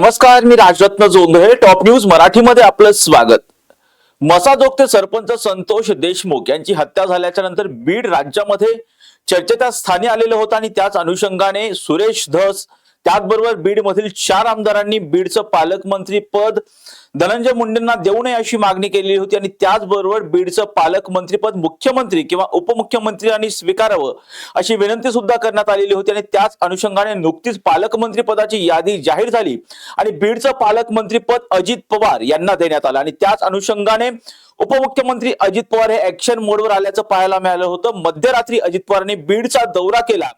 नमस्कार मी Rajratna Jondhale top news मराठीमध्ये आपलं स्वागत. मसाजोगते सरपंच संतोष देशमुख यांची हत्या झाल्याच्यानंतर बीड राज्यामध्ये चर्चेच्या स्थानी आलेलं होतं आणि त्याच अनुषंगाने सुरेश धस त्याचबरोबर बीड मधील चार आमदारांनी बीडचं पालकमंत्री पद धनंजय मुंडेंना देऊ नये अशी मागणी केलेली होती आणि त्याचबरोबर बीडचं पालकमंत्रीपद मुख्यमंत्री किंवा उपमुख्यमंत्र्यांनी स्वीकारावं अशी विनंती सुद्धा करण्यात आलेली होती आणि त्याच अनुषंगाने नुकतीच पालकमंत्री पदाची यादी जाहीर झाली आणि बीडचं पालकमंत्रीपद अजित पवार यांना देण्यात आलं. आणि त्याच अनुषंगाने उपमुख्यमंत्री अजित पवार हे ऍक्शन मोडवर आल्याचं पाहायला मिळालं होतं. मध्यरात्री अजित पवारांनी बीडचा दौरा केला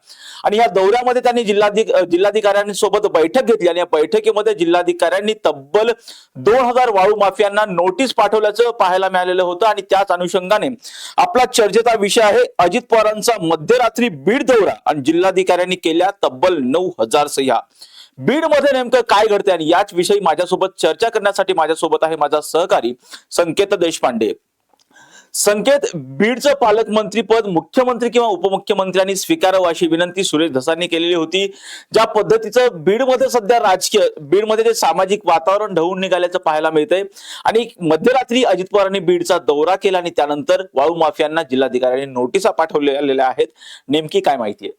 आणि या दौऱ्यामध्ये त्यांनी जिल्हाधिक जिल्हाधिकाऱ्यांसोबत बैठक घेतली आणि या बैठकीमध्ये जिल्हाधिकाऱ्यांनी तब्बल दोन हजार वाळू माफियांना नोटीस पाठवल्याचं पाहायला मिळालेलं होतं आणि त्याच अनुषंगाने आपला चर्चेचा विषय आहे. अजित पवारांचा मध्यरात्री बीड दौरा आणि जिल्हाधिकाऱ्यांनी केल्या तब्बल नऊ हजार सह्या. बीडमध्ये नेमकं काय घडते आणि याच विषयी माझ्यासोबत चर्चा करण्यासाठी माझ्यासोबत आहे माझा सहकारी संकेत देशपांडे. संकेत बीडचं पालकमंत्री पद मुख्यमंत्री किंवा उपमुख्यमंत्र्यांनी स्वीकारावं अशी विनंती सुरेश धसांनी केलेली होती. ज्या पद्धतीचं बीडमध्ये सध्या राजकीय बीडमध्ये जे सामाजिक वातावरण ढवून निघाल्याचं पाहायला मिळतंय. आणि मध्यरात्री अजित पवारांनी बीडचा दौरा केला आणि त्यानंतर वाळू माफियांना जिल्हाधिकाऱ्यांनी नोटिसा पाठवलेल्या आहेत. नेमकी काय माहिती आहे?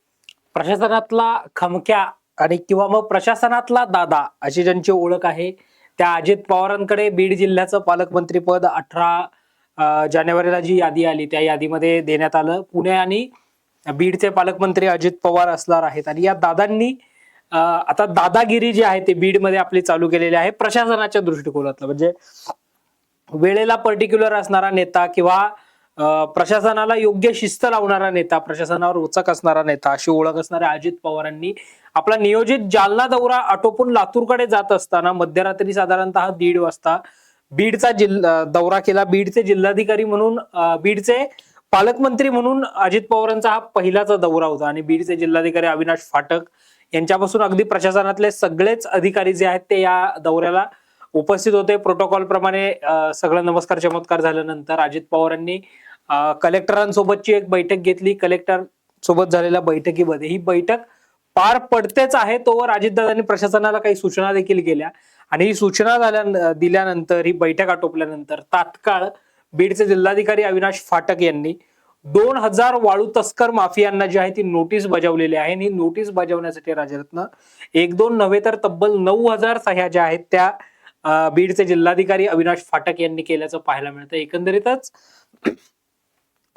प्रशासनातला खमक्या आणि किंवा मग प्रशासनातला दादा अशी ज्यांची ओळख आहे त्या अजित पवारांकडे बीड जिल्ह्याचं पालकमंत्रीपद अठरा जानेवारीला जी यादी आली त्या यादीमध्ये देण्यात आलं. पुणे आणि बीडचे पालकमंत्री अजित पवार असणार आहेत. आणि या दादांनी आता दादागिरी जी आहे ते बीडमध्ये आपली चालू केलेली आहे प्रशासनाच्या दृष्टिकोनातलं. म्हणजे वेळेला पर्टिक्युलर असणारा नेता किंवा प्रशासनाला योग्य शिस्त लावणारा नेता प्रशासनावर उचक असणारा नेता अशी ओळख असणाऱ्या अजित पवारांनी आपला नियोजित जालना दौरा आटोपून लातूरकडे जात असताना मध्यरात्री साधारणतः दीड वाजता बीडचा जिल्हा दौरा केला. बीडचे जिल्हाधिकारी म्हणून बीडचे पालकमंत्री म्हणून अजित पवारांचा हा पहिलाच दौरा होता. आणि बीडचे जिल्हाधिकारी अविनाश फाटक यांच्यापासून अगदी प्रशासनातले सगळेच अधिकारी जे आहेत ते या दौऱ्याला उपस्थित होते. प्रोटोकॉल प्रमाणे सगळं नमस्कार चमत्कार झाल्यानंतर अजित पवारांनी कलेक्टरांसोबतची एक बैठक घेतली. कलेक्टर सोबत झालेल्या बैठकीमध्ये ही बैठक पार पडतेच आहे. तोवर अजितदादांनी प्रशासनाला काही सूचना देखील केल्या. आणि ही सूचना झाल्या दिल्यानंतर ही बैठक आटोपल्यानंतर तात्काळ बीडचे जिल्हाधिकारी अविनाश फाटक यांनी दोन हजार वाळू तस्कर माफियांना जी आहे ती नोटीस बजावलेली आहे. आणि ही नोटीस बजावण्यासाठी राजरत्न एक दोन नव्हे तर तब्बल नऊ हजार सह्या ज्या आहेत त्या बीडचे जिल्हाधिकारी अविनाश फाटक यांनी केल्याचं पाहायला मिळतं. एकंदरीतच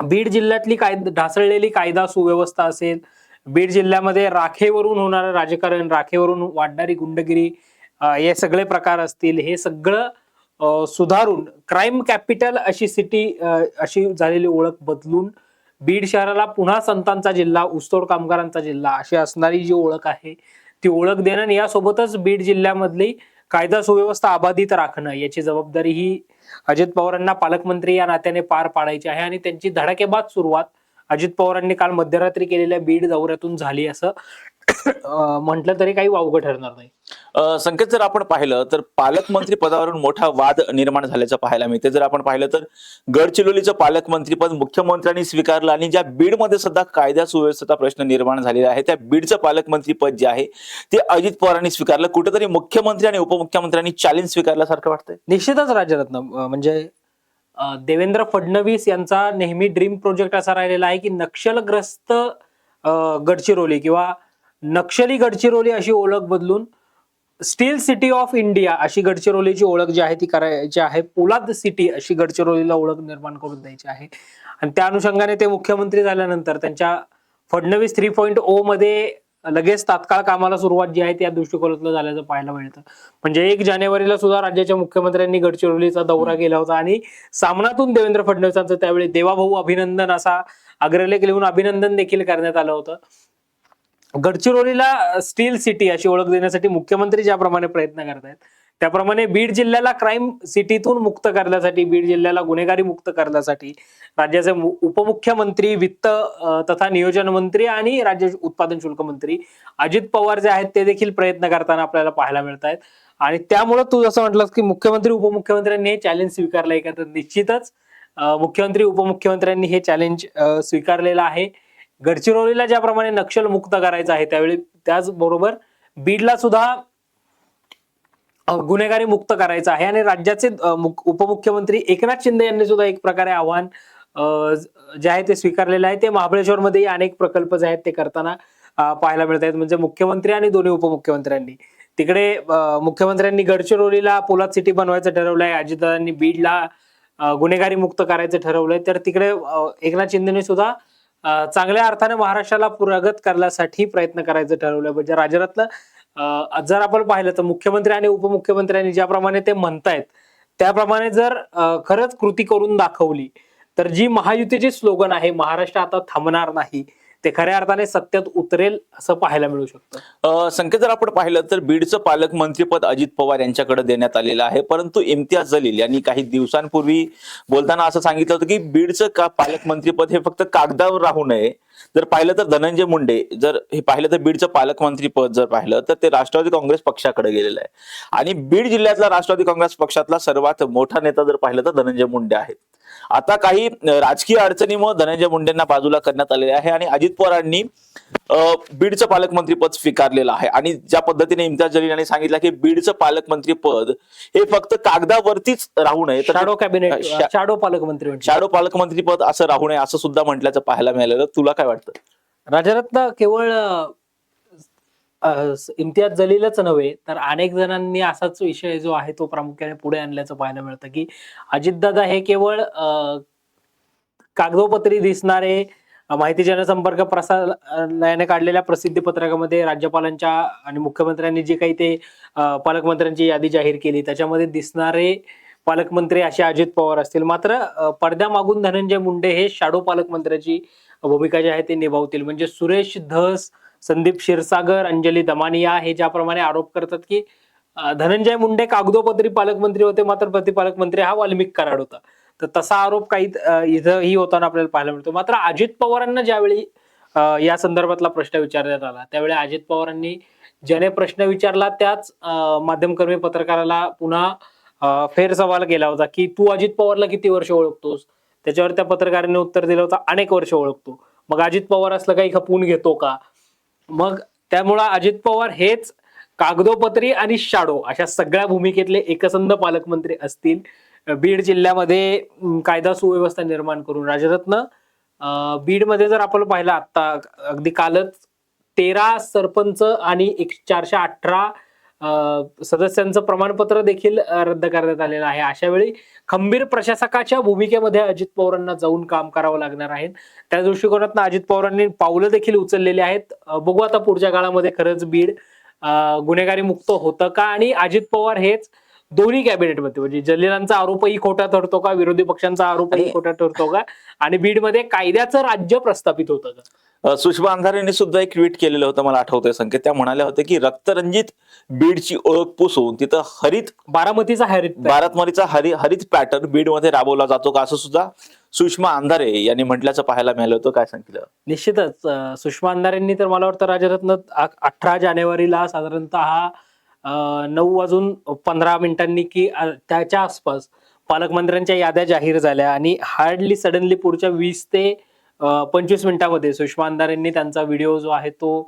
बीड जिल्ह्यातली काय ढासळलेली कायदा सुव्यवस्था असेल बीड जिल्ह्यामध्ये राखेवरून होणारं राजकारण राखेवरून वाढणारी गुंडगिरी हे सगळे प्रकार असतील हे सगळं सुधारून क्राईम कॅपिटल अशी सिटी अशी झालेली ओळख बदलून बीड शहराला पुन्हा संतांचा जिल्हा ऊसतोड कामगारांचा जिल्हा अशी असणारी जी ओळख आहे ती ओळख देणं आणि यासोबतच बीड जिल्ह्यामधली कायदा सुव्यवस्था अबाधित राखणं याची जबाबदारी ही अजित पवारांना पालकमंत्री या नात्याने पार पाडायची आहे आणि त्यांची धडाकेबाद सुरुवात अजित पवारांनी काल मध्यरात्री केलेल्या बीड दौऱ्यातून झाली असं म्हटलं तरी काही वावगं ठरणार नाही. संकेत जर आपण पाहिलं तर पालकमंत्री पदावरून मोठा वाद निर्माण झाल्याचं पाहायला मिळते. जर आपण पाहिलं तर गडचिरोलीचं पालकमंत्रीपद मुख्यमंत्र्यांनी स्वीकारलं आणि ज्या बीडमध्ये सुद्धा कायदा सुव्यवस्थेचा प्रश्न निर्माण झालेला आहे त्या बीडचं पालकमंत्री पद जे आहे ते अजित पवारांनी स्वीकारलं. कुठेतरी मुख्यमंत्री आणि उपमुख्यमंत्र्यांनी चॅलेंज स्वीकारल्यासारखं वाटतंय. निश्चितच राजरत्न अं, म्हणजे देवेंद्र फडणवीस यांचा नेहमी ड्रीम प्रोजेक्ट असा राहिलेला आहे की नक्षलग्रस्त गडचिरोली किंवा नक्षली गडचिरोली अशी ओळख बदलून स्टील सिटी ऑफ इंडिया अशी गडचिरोलीची ओळख जी आहे ती करायची आहे. पोलाद सिटी अशी गडचिरोलीला ओळख निर्माण करून द्यायची आहे. आणि त्या अनुषंगाने ते मुख्यमंत्री झाल्यानंतर त्यांच्या फडणवीस थ्री पॉईंट ओ मध्ये लगेच तात्काळ कामाला सुरुवात जी आहे त्या दृष्टिकोनातलं झाल्याचं पाहायला मिळतं. म्हणजे एक जानेवारीला सुद्धा राज्याच्या मुख्यमंत्र्यांनी गडचिरोलीचा दौरा केला होता आणि सामनातून देवेंद्र फडणवीसांचं त्यावेळी देवाभाऊ अभिनंदन असा अग्रलेख लिहून अभिनंदन देखील करण्यात आलं होतं. गडचिरोलीला स्टील सिटी अशी ओळख देण्यासाठी मुख्यमंत्री ज्याप्रमाणे प्रयत्न करत आहेत त्याप्रमाणे बीड जिल्ह्याला क्राईम सिटीतून मुक्त करण्यासाठी बीड जिल्ह्याला गुन्हेगारी मुक्त करण्यासाठी राज्याचे मु- उपमुख्यमंत्री वित्त तथा नियोजन मंत्री आणि राज्य उत्पादन शुल्क मंत्री अजित पवार जे आहेत ते देखील प्रयत्न करताना आपल्याला पाहायला मिळत आहेत आणि त्यामुळे तू जसं म्हटलंस की मुख्यमंत्री उपमुख्यमंत्र्यांनी हे चॅलेंज स्वीकारलंय का तर निश्चितच मुख्यमंत्री उपमुख्यमंत्र्यांनी हे चॅलेंज स्वीकारलेलं आहे. गडचिरोलीला ज्याप्रमाणे नक्षल मुक्त करायचं आहे त्यावेळी त्याचबरोबर बीडला सुद्धा गुन्हेगारी मुक्त करायचं आहे आणि राज्याचे उपमुख्यमंत्री एकनाथ शिंदे यांनी सुद्धा एक प्रकारे आव्हान जे आहे ते स्वीकारलेलं आहे. ते महाबळेश्वरमध्येही अनेक प्रकल्प जे आहेत ते करताना पाहायला मिळत आहेत. म्हणजे मुख्यमंत्री आणि दोन्ही उपमुख्यमंत्र्यांनी. तिकडे मुख्यमंत्र्यांनी गडचिरोलीला पोलाद सिटी बनवायचं ठरवलं आहे अजितदादांनी बीडला गुन्हेगारी मुक्त करायचं ठरवलंय. तर तिकडे एकनाथ शिंदेने सुद्धा चांगल्या अर्थाने महाराष्ट्राला पुरागत करण्यासाठी प्रयत्न करायचं ठरवलं. म्हणजे राज्यातलं जर आपण पाहिलं तर मुख्यमंत्री आणि उपमुख्यमंत्र्यांनी ज्याप्रमाणे ते म्हणतायत त्याप्रमाणे जर खरंच कृती करून दाखवली तर जी महायुतीची स्लोगन आहे महाराष्ट्र आता थांबणार नाही ते खऱ्या अर्थाने सत्यात उतरेल असं पाहायला मिळू शकतं. संकेत जर आपण पाहिलं तर बीडचं पालकमंत्रीपद अजित पवार यांच्याकडे देण्यात आलेलं आहे. परंतु इम्तियाज जलील यांनी काही दिवसांपूर्वी बोलताना असं सांगितलं होतं की बीडचं का पालकमंत्रीपद हे फक्त कागदावर राहू नये. जर पाहिलं तर धनंजय मुंडे जर हे पाहिलं तर बीडचं पालकमंत्रीपद जर पाहिलं तर ते राष्ट्रवादी काँग्रेस पक्षाकडे गेलेलं आहे. आणि बीड जिल्ह्यातला राष्ट्रवादी काँग्रेस पक्षातला सर्वात मोठा नेता जर पाहिलं तर धनंजय मुंडे आहेत. आता काही राजकीय अडचणीमुळे धनंजय मुंडेंना बाजूला करण्यात आलेले आहे आणि अजित पवारांनी बीडचं पालकमंत्रीपद स्वीकारलेलं आहे. आणि ज्या पद्धतीने इम्तियाज जलील यांनी सांगितलं की बीडचं पालकमंत्रीपद हे फक्त कागदावरतीच राहू नये तर शॅडो कॅबिनेट शॅडो पालकमंत्री शॅडो पालकमंत्रीपद असं राहू नये असं सुद्धा म्हटल्याचं पाहायला मिळालेलं. तुला काय वाटतं? राजरत्न केवळ इम्तियाज जलीलच नव्हे तर अनेक जणांनी असाच विषय जो आहे तो प्रामुख्याने पुढे आणल्याचं पाहायला मिळतं की अजितदादा हे केवळ कागदोपत्री दिसणारे माहिती जनसंपर्क प्रसारणाने काढलेल्या प्रसिद्धी पत्रकामध्ये राज्यपालांच्या आणि मुख्यमंत्र्यांनी जे काही ते पालकमंत्र्यांची यादी जाहीर केली त्याच्यामध्ये दिसणारे पालकमंत्री असे अजित पवार असतील. मात्र पडद्यामागून धनंजय मुंडे हे शाडो पालकमंत्र्याची भूमिका जी आहे ते निभावतील. म्हणजे सुरेश धस संदीप क्षीरसागर अंजली दमानिया हे ज्याप्रमाणे आरोप करतात की धनंजय मुंडे कागदोपत्री पालकमंत्री होते मात्र प्रतिपालक मंत्री हा वाल्मिक कराड होता. तर तसा आरोप काही इथं इथंही होताना आपल्याला पाहायला मिळतो. मात्र अजित पवारांना ज्यावेळी या संदर्भातला प्रश्न विचारण्यात आला त्यावेळी अजित पवारांनी ज्याने प्रश्न विचारला त्याच माध्यमकर्मी पत्रकाराला पुन्हा फेर सवाल केला होता की तू अजित पवारला किती वर्ष ओळखतोस? त्याच्यावर त्या पत्रकाराने उत्तर दिलं होतं अनेक वर्ष ओळखतो. मग अजित पवार असलं काही खपवून घेतो का? मग त्यामुळं अजित पवार हेच कागदोपत्री आणि शाडो अशा सगळ्या भूमिकेतले एकसंध पालकमंत्री असतील. बीड जिल्ह्यामध्ये कायदा सुव्यवस्था निर्माण करून राजरत्न. बीडमध्ये जर आपण पाहिलं आता अगदी कालच तेरा सरपंच आणि एक चारशे अठरा सदस्यांचं प्रमाणपत्र देखील रद्द करण्यात आलेलं आहे. अशा वेळी खंबीर प्रशासकाच्या भूमिकेमध्ये अजित पवारांना जाऊन काम करावं लागणार आहे. त्या दृष्टिकोनातून अजित पवारांनी पावलं देखील उचललेली आहेत. बघू आता पुढच्या काळामध्ये खरंच बीड गुन्हेगारी मुक्त होतं का? आणि अजित पवार हेच दोन्ही कॅबिनेटमध्ये म्हणजे जलिलांचा आरोपही खोटा ठरतो का? विरोधी पक्षांचा आरोपही खोटा ठरतो का? आणि बीडमध्ये कायद्याचं राज्य प्रस्थापित होतं का? सुषमा अंधारे यांनी सुद्धा एक ट्विट केलेलं होतं मला आठवतंय संकेत. त्या म्हणाल्या होत्या की रक्तरंजित बीडची ओळख पुसून तिथं हरित बारामतीचा हरित. भारतमरीचा हरि हरित पॅटर्न बीडमध्ये राबवला जातो का असं सुद्धा सुषमा अंधारे यांनी म्हटल्याचं पाहायला मिळालं होतं. काय सांगितलं? निश्चितच सुषमा अंधारेंनी तर मला वाटतं राजरत्न अठरा जानेवारीला साधारणतः अं, नऊ वाजून पंधरा मिनिटांनी की त्याच्या आसपास पालकमंत्र्यांच्या याद्या जाहीर झाल्या आणि हार्डली सडनली पुढच्या वीस ते पंचवीस मिनिटामध्ये सुषमा अंधारेंनी त्यांचा व्हिडिओ जो आहे तो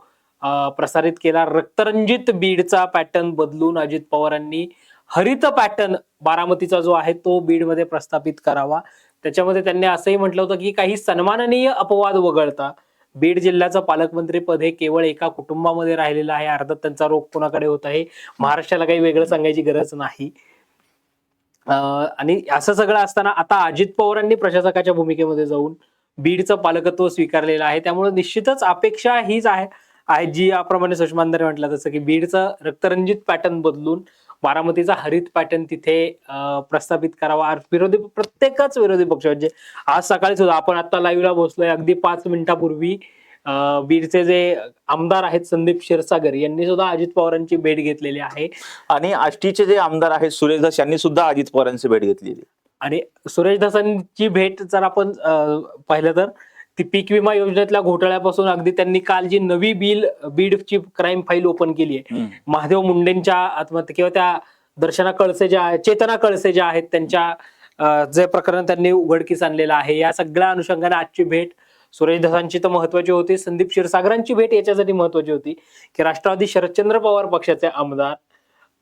प्रसारित केला. रक्तरंजित बीडचा पॅटर्न बदलून अजित पवारांनी हरित पॅटर्न बारामतीचा जो आहे तो बीडमध्ये प्रस्थापित करावा. त्याच्यामध्ये त्यांनी असंही म्हटलं होतं की काही सन्माननीय अपवाद वगळता बीड जिल्ह्याचं पालकमंत्री पद हे केवळ एका कुटुंबामध्ये राहिलेलं आहे. अर्धात त्यांचा रोग कोणाकडे होत आहे महाराष्ट्राला काही वेगळं सांगायची गरज नाही. अं, आणि असं सगळं असताना आता अजित पवारांनी प्रशासकाच्या भूमिकेमध्ये जाऊन बीडचं पालकत्व स्वीकारलेलं आहे. त्यामुळे निश्चितच अपेक्षा हीच आहे आहे जी याप्रमाणे सुषमांदर म्हटलं जसं की बीडचं रक्तरंजित पॅटर्न बदलून बारामतीचा हरित पॅटर्न तिथे प्रस्थापित करावा. विरोधी प्रत्येकच विरोधी पक्ष म्हणजे आज सकाळी सुद्धा आपण आता लाईव्हला बसलोय. अगदी पाच मिनिटापूर्वी बीडचे जे आमदार आहेत संदीप क्षीरसागर यांनी सुद्धा अजित पवारांची भेट घेतलेली आहे. आणि आष्टीचे जे आमदार आहेत सुरेश दास यांनी सुद्धा अजित पवारांची भेट घेतलेली आणि सुरेश धसांची भेट जर आपण पाहिलं तर ती पीक विमा योजनेतल्या घोटाळ्यापासून अगदी त्यांनी काल जी नवी बिल बीडची क्राईम फाईल ओपन केली आहे. महादेव मुंडेंच्या आत्महत्या किंवा त्या दर्शना कळसे ज्या आहेत चेतना कळसे ज्या आहेत त्यांच्या जे प्रकरण त्यांनी उघडकीस आणलेलं आहे या सगळ्या अनुषंगाने आजची भेट सुरेश धसांची तर महत्वाची होती संदीप क्षीरसागरांची भेट याच्यासाठी महत्वाची होती की राष्ट्रवादी शरदचंद्र पवार पक्षाचे आमदार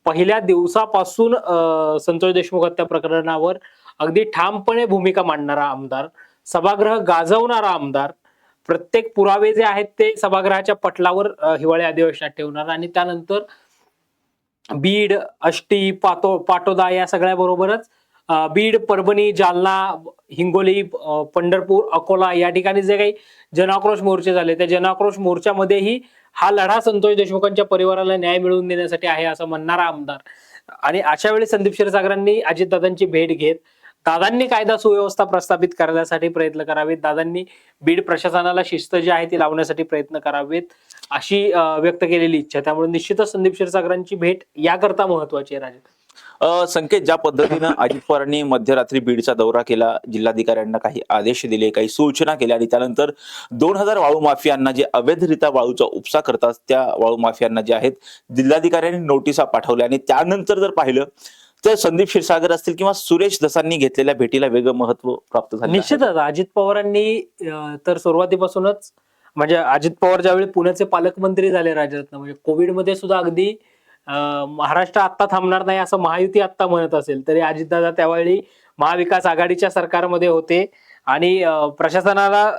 पहिल्या दिवसापासून संतोष देशमुख हत्या प्रकरणावर अगदी ठामपणे भूमिका मांडणारा आमदार सभागृह गाजवणारा आमदार प्रत्येक पुरावे जे आहेत ते सभागृहाच्या पटलावर हिवाळी अधिवेशनात ठेवणार आणि त्यानंतर बीड अष्टी पातो पाटोदा या सगळ्या बरोबरच बीड परभणी जालना हिंगोली पंढरपूर अकोला या ठिकाणी जे काही जनाक्रोश मोर्चे झाले त्या जनाक्रोश मोर्चामध्येही हा लढा संतोष देशमुखांच्या परिवाराला न्याय मिळवून देण्यासाठी आहे असं म्हणणारा आमदार. आणि अशा वेळी संदीप क्षीरसागरांनी अजितदादांची भेट घेत दादांनी कायदा सुव्यवस्था प्रस्थापित करण्यासाठी प्रयत्न करावेत. दादांनी बीड प्रशासनाला शिस्त जी आहे ती लावण्यासाठी प्रयत्न करावेत अशी व्यक्त केलेली इच्छा. त्यामुळे निश्चितच संदीप क्षीरसागरांची भेट याकरता महत्वाची आहे राजे संकेत ज्या पद्धतीनं अजित पवारांनी मध्यरात्री बीडचा दौरा केला जिल्हाधिकाऱ्यांना काही आदेश दिले काही सूचना केल्या आणि त्यानंतर दोन हजार वाळू माफियांना जे अवैधरित्या वाळूचा उपसा करतात त्या वाळू माफियांना जे आहेत जिल्हाधिकाऱ्यांनी नोटिसा पाठवल्या आणि त्यानंतर जर पाहिलं तर संदीप क्षीरसागर असतील किंवा सुरेश दसांनी घेतलेल्या भेटीला वेगळं महत्त्व प्राप्त झालं निश्चितच. अजित पवारांनी तर सुरुवातीपासूनच म्हणजे अजित पवार ज्यावेळी पुण्याचे पालकमंत्री झाले राजरत्न म्हणजे कोविडमध्ये सुद्धा अगदी महाराष्ट्र आत्ता थांबणार नाही असं महायुती आत्ता म्हणत असेल तरी अजितदादा त्यावेळी महाविकास आघाडीच्या सरकारमध्ये होते आणि प्रशासनाला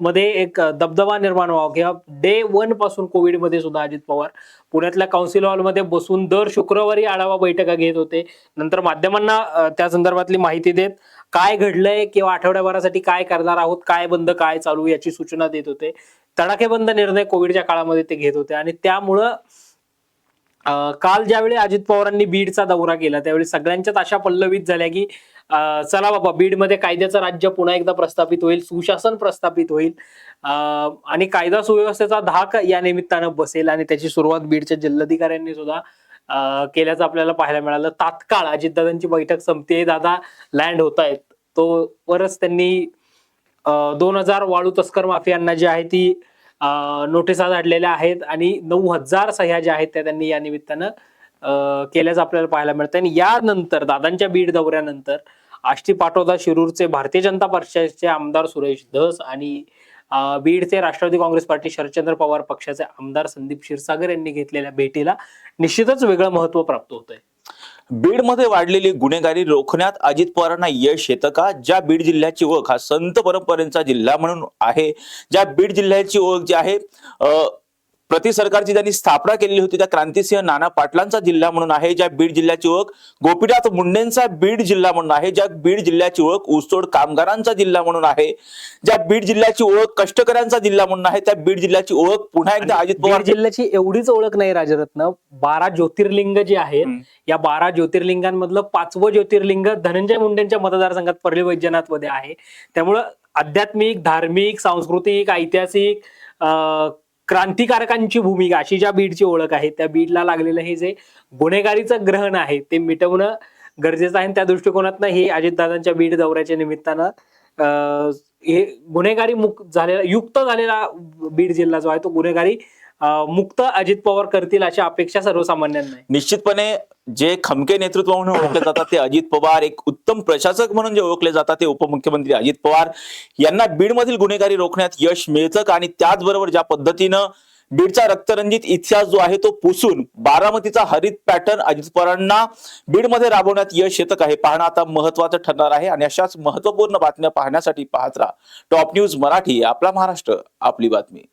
मध्ये एक दबदबा निर्माण व्हावा किंवा डे वनपासून कोविडमध्ये सुद्धा अजित पवार पुण्यातल्या काउन्सिल हॉलमध्ये बसून दर शुक्रवारी आढावा बैठका घेत होते. नंतर माध्यमांना त्या संदर्भातली माहिती देत काय घडलंय किंवा आठवड्याभरासाठी काय करणार आहोत काय बंद काय चालू याची सूचना देत होते. तडाखेबंद निर्णय कोविडच्या काळामध्ये ते घेत होते आणि त्यामुळं काल ज्यावेळी अजित पवारांनी बीडचा दौरा केला त्यावेळी सगळ्यांच्याच आशा पल्लवीत झाल्या की चला बाबा बीडमध्ये कायद्याचं राज्य पुन्हा एकदा प्रस्थापित होईल सुशासन प्रस्थापित होईल. आणि कायदा सुव्यवस्थेचा धाक या निमित्तानं बसेल आणि त्याची सुरुवात बीडच्या जिल्हाधिकाऱ्यांनी सुद्धा केल्याचं आपल्याला पाहायला मिळालं. तात्काळ अजितदादांची बैठक संपते दादा लँड होत आहेत. तो वरच त्यांनी दोन हजार वाळू तस्कर माफियांना जी आहे ती नोटिसा धाडलेल्या आहेत आणि नऊ हजार सह्या ज्या आहेत त्या त्यांनी या निमित्तानं केल्याचं आपल्याला पाहायला मिळतं आणि यानंतर दादांच्या बीड दौऱ्यानंतर आष्टी पाटोदा शिरूरचे भारतीय जनता पक्षाचे आमदार सुरेश धस आणि बीडचे राष्ट्रवादी काँग्रेस पार्टी शरदचंद्र पवार पक्षाचे आमदार संदीप क्षीरसागर यांनी घेतलेल्या भेटीला निश्चितच वेगळं महत्त्व प्राप्त होतंय. बीडमध्ये वाढलेली गुन्हेगारी रोखण्यात अजित पवारांना यश येतं का? ज्या बीड जिल्ह्याची ओळख हा संत परंपरेचा जिल्हा म्हणून आहे. ज्या बीड जिल्ह्याची ओळख जी आहे प्रति सरकारची ज्यांनी स्थापना केलेली होती त्या क्रांतिसिंह नाना पाटलांचा जिल्हा म्हणून आहे ज्या बीड जिल्ह्याची ओळख गोपीनाथ मुंडेंचा बीड जिल्हा म्हणून आहे ज्या बीड जिल्ह्याची ओळख ऊसतोड कामगारांचा जिल्हा म्हणून आहे ज्या बीड जिल्ह्याची ओळख कष्टकऱ्यांचा जिल्हा म्हणून आहे त्या बीड जिल्ह्याची ओळख पुन्हा एकदा अजित पवार जिल्ह्याची एवढीच ओळख नाही राजरत्न बारा ज्योतिर्लिंग जी आहेत. या बारा ज्योतिर्लिंगांमधलं पाचवं ज्योतिर्लिंग धनंजय मुंडेंच्या मतदारसंघात परळी वैद्यनाथमध्ये आहे त्यामुळं आध्यात्मिक धार्मिक सांस्कृतिक ऐतिहासिक क्रांतिकारकांची भूमिका अशी ज्या बीडची ओळख आहे त्या बीडला लागलेलं हे जे गुन्हेगारीचं ग्रहण आहे ते मिटवणं गरजेचं आहे. आणि त्या दृष्टिकोनातनं हे अजितदादांच्या बीड दौऱ्याच्या निमित्तानं हे गुन्हेगारी मुक्त झालेला युक्त झालेला बीड जिल्हा जो आहे तो गुन्हेगारी मुक्त अजित पवार करतील अशी अपेक्षा सर्वसामान्यांना निश्चितपणे जे खमके नेतृत्व म्हणून ओळखले जातात ते अजित पवार एक उत्तम प्रशासक म्हणून जे ओळखले जातात ते उपमुख्यमंत्री अजित पवार. यांना बीडमधील गुन्हेगारी रोखण्यात यश मिळतं का? आणि त्याचबरोबर ज्या पद्धतीनं बीडचा रक्तरंजित इतिहास जो आहे तो पुसून बारामतीचा हरित पॅटर्न अजित पवारांना बीडमध्ये राबवण्यात यश येतं का? हे पाहणं आता महत्वाचं ठरणार आहे. आणि अशाच महत्त्वपूर्ण बातम्या पाहण्यासाठी पाहत राहा. टॉप न्यूज मराठी आपला महाराष्ट्र आपली बातमी.